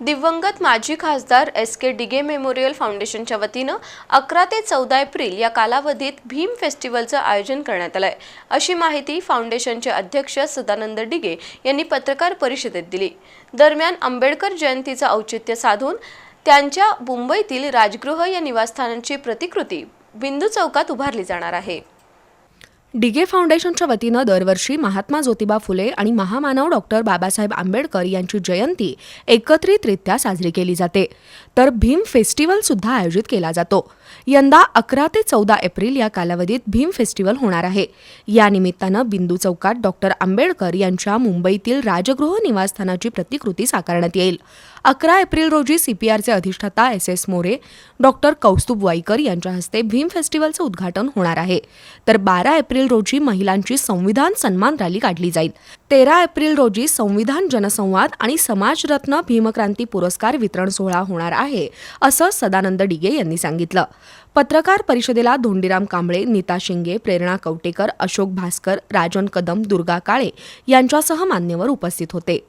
दिवंगत माजी खासदार एस के डिगे मेमोरियल फाउंडेशनच्या वतीनं अकरा ते चौदा एप्रिल या कालावधीत भीम फेस्टिवलचं आयोजन करण्यात आलंय. अशी माहिती फाउंडेशनचे अध्यक्ष सदानंद डिगे यांनी पत्रकार परिषदेत दिली. दरम्यान आंबेडकर जयंतीचं औचित्य साधून त्यांच्या मुंबईतील राजगृह या निवासस्थानांची प्रतिकृती बिंदू चौकात उभारली जाणार आहे. डिगे फाउंडेशनच्या वतीनं दरवर्षी महात्मा ज्योतिबा फुले आणि महामानव डॉक्टर बाबासाहेब आंबेडकर यांची जयंती एकत्रितरित्या साजरी केली जाते. तर भीम फेस्टिवल सुद्धा आयोजित केला जातो. यंदा अकरा ते चौदा एप्रिल या कालावधीत भीम फेस्टिवल होणार आहे. या निमित्तानं बिंदू चौकात डॉक्टर आंबेडकर यांच्या मुंबईतील राजगृह निवासस्थानाची प्रतिकृती साकारण्यात येईल. अकरा एप्रिल रोजी सीपीआरचे अधिष्ठाता S S More doctor Kaustubh Waikar यांच्या हस्ते भीम फेस्टिवलचं उद्घाटन होणार आहे. तर बारा एप्रिल रोजी महिलांची संविधान सन्मान रॅली काढली जाईल. तेरा एप्रिल रोजी संविधान जनसंवाद आणि समाजरत्न भीमक्रांती पुरस्कार वितरण सोहळा होणार आहे असं सदानंद डिगे यांनी सांगितलं. पत्रकार परिषदेला धोंडीराम कांबळे नीता शिंगे प्रेरणा कवटेकर अशोक भास्कर राजन कदम दुर्गा काळे यांच्यासह मान्यवर उपस्थित होते.